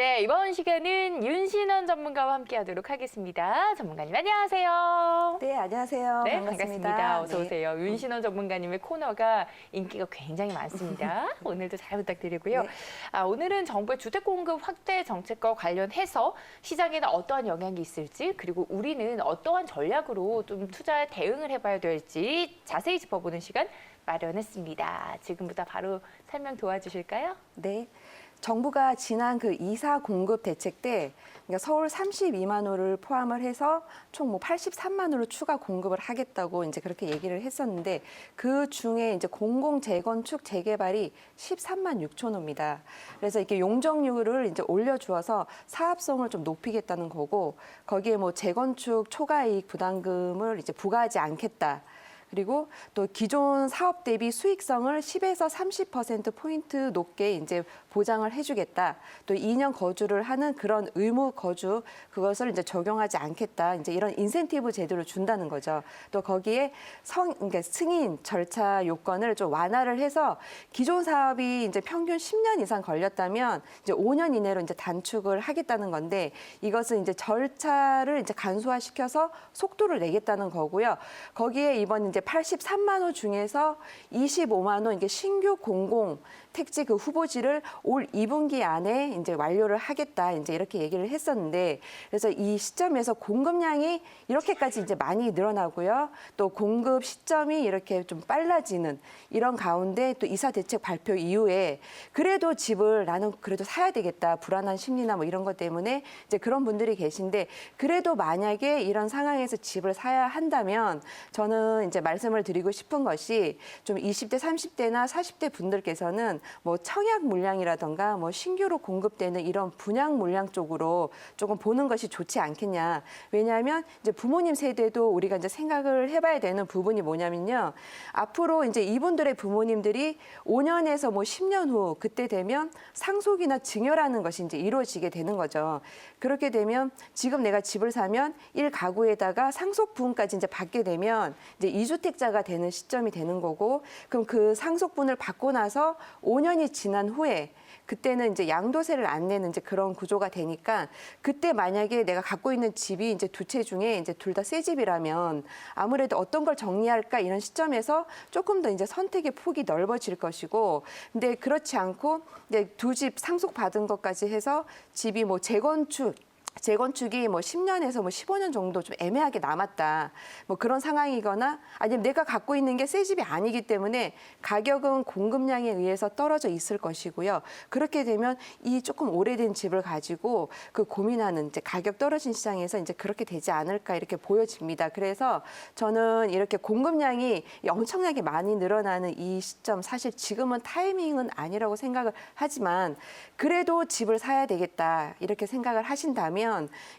네, 이번 시간은 윤신원 전문가와 함께 하도록 하겠습니다. 전문가님 안녕하세요. 네, 안녕하세요. 네, 반갑습니다. 반갑습니다. 어서 네. 오세요. 윤신원 전문가님의 코너가 인기가 굉장히 많습니다. 오늘도 잘 부탁드리고요. 네. 아, 오늘은 정부의 주택 공급 확대 정책과 관련해서 시장에는 어떠한 영향이 있을지 그리고 우리는 어떠한 전략으로 좀 투자에 대응을 해봐야 될지 자세히 짚어보는 시간 마련했습니다. 지금부터 바로 설명 도와주실까요? 네. 정부가 지난 그 이사 공급 대책 때 그러니까 서울 32만 호를 포함을 해서 총 뭐 83만 호를 추가 공급을 하겠다고 이제 그렇게 얘기를 했었는데 그 중에 이제 공공 재건축 재개발이 13만 6천 호입니다. 그래서 이렇게 용적률을 이제 올려주어서 사업성을 좀 높이겠다는 거고 거기에 뭐 재건축 초과이익 부담금을 이제 부과하지 않겠다. 그리고 또 기존 사업 대비 수익성을 10에서 30% 포인트 높게 이제 보장을 해주겠다. 또 2년 거주를 하는 그런 의무 거주 그것을 이제 적용하지 않겠다. 이제 이런 인센티브 제도를 준다는 거죠. 또 거기에 성 그러니까 승인 절차 요건을 좀 완화를 해서 기존 사업이 이제 평균 10년 이상 걸렸다면 이제 5년 이내로 이제 단축을 하겠다는 건데 이것은 이제 절차를 이제 간소화시켜서 속도를 내겠다는 거고요. 거기에 이번 이제 83만 호 중에서 25만 호 이게 신규 공공 택지 그 후보지를 올 2분기 안에 이제 완료를 하겠다 이제 이렇게 얘기를 했었는데 그래서 이 시점에서 공급량이 이렇게까지 이제 많이 늘어나고요. 또 공급 시점이 이렇게 좀 빨라지는 이런 가운데 또 이사 대책 발표 이후에 그래도 집을 나는 그래도 사야 되겠다 불안한 심리나 뭐 이런 것 때문에 이제 그런 분들이 계신데 그래도 만약에 이런 상황에서 집을 사야 한다면 저는 이제 말씀을 드리고 싶은 것이 좀 20대 30대나 40대 분들께서는 뭐 청약 물량이라던가 뭐 신규로 공급되는 이런 분양 물량 쪽으로 조금 보는 것이 좋지 않겠냐. 왜냐하면 이제 부모님 세대도 우리가 이제 생각을 해봐야 되는 부분이 뭐냐면요. 앞으로 이제 이분들의 부모님들이 5년에서 뭐 10년 후 그때 되면 상속이나 증여라는 것이 이제 이루어지게 되는 거죠. 그렇게 되면 지금 내가 집을 사면 1가구에다가 상속분까지 이제 받게 되면 이제 이주택자가 되는 시점이 되는 거고 그럼 그 상속분을 받고 나서 5년이 지난 후에 그때는 이제 양도세를 안 내는 이제 그런 구조가 되니까 그때 만약에 내가 갖고 있는 집이 이제 두 채 중에 이제 둘 다 새 집이라면 아무래도 어떤 걸 정리할까 이런 시점에서 조금 더 이제 선택의 폭이 넓어질 것이고 근데 그렇지 않고 이제 두 집 상속 받은 것까지 해서 집이 뭐 재건축 재건축이 뭐 10년에서 뭐 15년 정도 좀 애매하게 남았다. 뭐 그런 상황이거나 아니면 내가 갖고 있는 게 새 집이 아니기 때문에 가격은 공급량에 의해서 떨어져 있을 것이고요. 그렇게 되면 이 조금 오래된 집을 가지고 그 고민하는 이제 가격 떨어진 시장에서 이제 그렇게 되지 않을까 이렇게 보여집니다. 그래서 저는 이렇게 공급량이 엄청나게 많이 늘어나는 이 시점 사실 지금은 타이밍은 아니라고 생각을 하지만 그래도 집을 사야 되겠다 이렇게 생각을 하신다면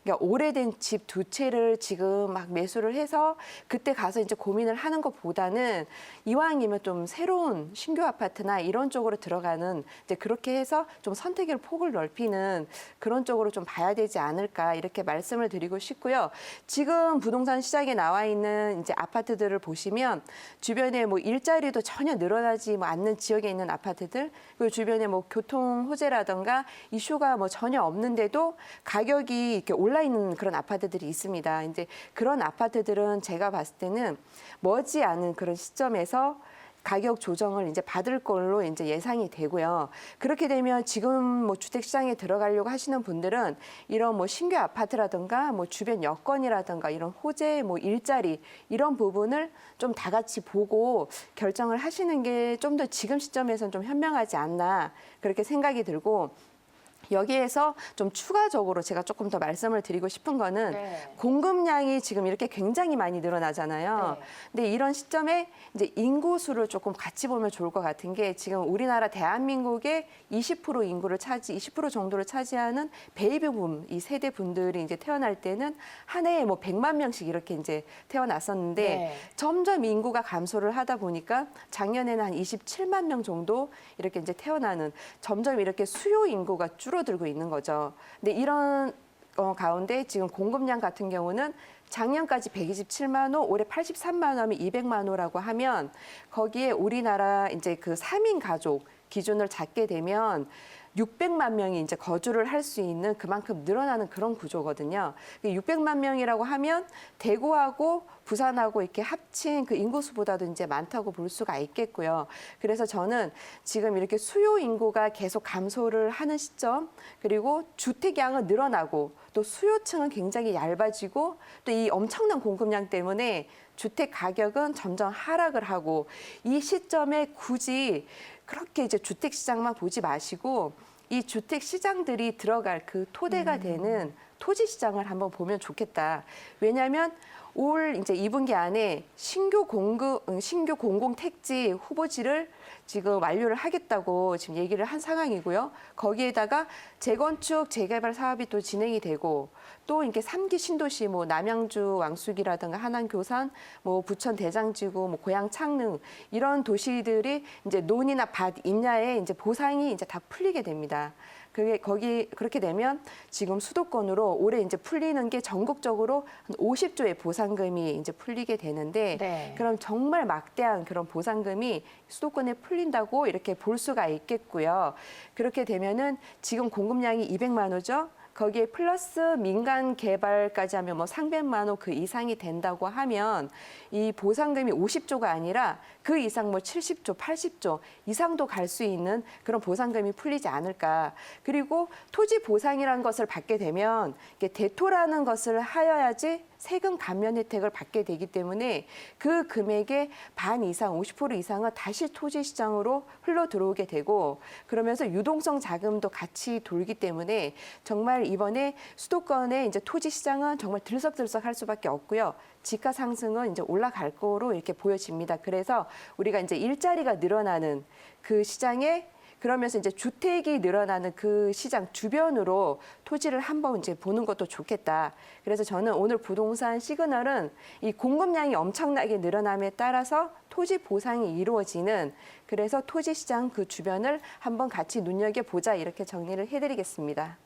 그러니까 오래된 집 두 채를 지금 막 매수를 해서 그때 가서 이제 고민을 하는 것보다는 이왕이면 좀 새로운 신규 아파트나 이런 쪽으로 들어가는 이제 그렇게 해서 좀 선택의 폭을 넓히는 그런 쪽으로 좀 봐야 되지 않을까 이렇게 말씀을 드리고 싶고요. 지금 부동산 시장에 나와 있는 이제 아파트들을 보시면 주변에 뭐 일자리도 전혀 늘어나지 뭐 않는 지역에 있는 아파트들 그리고 주변에 뭐 교통 호재라던가 이슈가 뭐 전혀 없는데도 가격이 이렇게 올라 있는 그런 아파트들이 있습니다. 이제 그런 아파트들은 제가 봤을 때는 머지 않은 그런 시점에서 가격 조정을 이제 받을 걸로 이제 예상이 되고요. 그렇게 되면 지금 뭐 주택 시장에 들어가려고 하시는 분들은 이런 뭐 신규 아파트라든가 뭐 주변 여건이라든가 이런 호재 뭐 일자리 이런 부분을 좀 다 같이 보고 결정을 하시는 게 좀 더 지금 시점에서는 좀 현명하지 않나 그렇게 생각이 들고 여기에서 좀 추가적으로 제가 조금 더 말씀을 드리고 싶은 거는 네. 공급량이 지금 이렇게 굉장히 많이 늘어나잖아요. 네. 근데 이런 시점에 이제 인구 수를 조금 같이 보면 좋을 것 같은 게 지금 우리나라 대한민국의 20% 인구를 차지, 20% 정도를 차지하는 베이비붐 이 세대 분들이 이제 태어날 때는 한 해에 뭐 100만 명씩 이렇게 이제 태어났었는데 네. 점점 인구가 감소를 하다 보니까 작년에는 한 27만 명 정도 이렇게 이제 태어나는 점점 이렇게 수요 인구가 줄어 들고 있는 거죠. 근데 이런 어, 가운데 지금 공급량 같은 경우는 작년까지 127만 호, 올해 83만 호면 200만 호라고 하면 거기에 우리나라 이제 그 3인 가족 기준을 잡게 되면 600만 명이 이제 거주를 할 수 있는 그만큼 늘어나는 그런 구조거든요. 600만 명이라고 하면 대구하고 부산하고 이렇게 합친 그 인구수보다도 이제 많다고 볼 수가 있겠고요. 그래서 저는 지금 이렇게 수요 인구가 계속 감소를 하는 시점, 그리고 주택량은 늘어나고 또 수요층은 굉장히 얇아지고 또 이 엄청난 공급량 때문에 주택 가격은 점점 하락을 하고 이 시점에 굳이 그렇게 이제 주택 시장만 보지 마시고 이 주택 시장들이 들어갈 그 토대가 되는 토지 시장을 한번 보면 좋겠다. 왜냐하면 올 이제 2분기 안에 신규 공급 음, 신규 공공 택지 후보지를 지금 완료를 하겠다고 지금 얘기를 한 상황이고요. 거기에다가 재건축 재개발 사업이 또 진행이 되고 또 이렇게 삼기 신도시 뭐 남양주 왕숙이라든가 하남 교산 뭐 부천 대장지구 뭐 고양 창릉 이런 도시들이 이제 논이나 밭 임야에 이제 보상이 이제 다 풀리게 됩니다. 그게 거기 그렇게 되면 지금 수도권으로 올해 이제 풀리는 게 전국적으로 한 50조의 보상금이 이제 풀리게 되는데 네. 그럼 정말 막대한 그런 보상금이 수도권에 풀린다고 이렇게 볼 수가 있겠고요. 그렇게 되면은 지금 공급량이 200만 호죠. 거기에 플러스 민간 개발까지 하면 뭐 300만 호그 이상이 된다고 하면 이 보상금이 50조가 아니라 그 이상 뭐 70조, 80조 이상도 갈 수 있는 그런 보상금이 풀리지 않을까. 그리고 토지 보상이라는 것을 받게 되면 이게 대토라는 것을 하여야지 세금 감면 혜택을 받게 되기 때문에 그 금액의 반 이상, 50% 이상은 다시 토지 시장으로 흘러 들어오게 되고 그러면서 유동성 자금도 같이 돌기 때문에 정말 이번에 수도권의 이제 토지 시장은 정말 들썩들썩 할 수밖에 없고요. 지가 상승은 이제 올라갈 거로 이렇게 보여집니다. 그래서 우리가 이제 일자리가 늘어나는 그 시장에 그러면서 이제 주택이 늘어나는 그 시장 주변으로 토지를 한번 이제 보는 것도 좋겠다. 그래서 저는 오늘 부동산 시그널은 이 공급량이 엄청나게 늘어남에 따라서 토지 보상이 이루어지는 그래서 토지 시장 그 주변을 한번 같이 눈여겨 보자 이렇게 정리를 해드리겠습니다.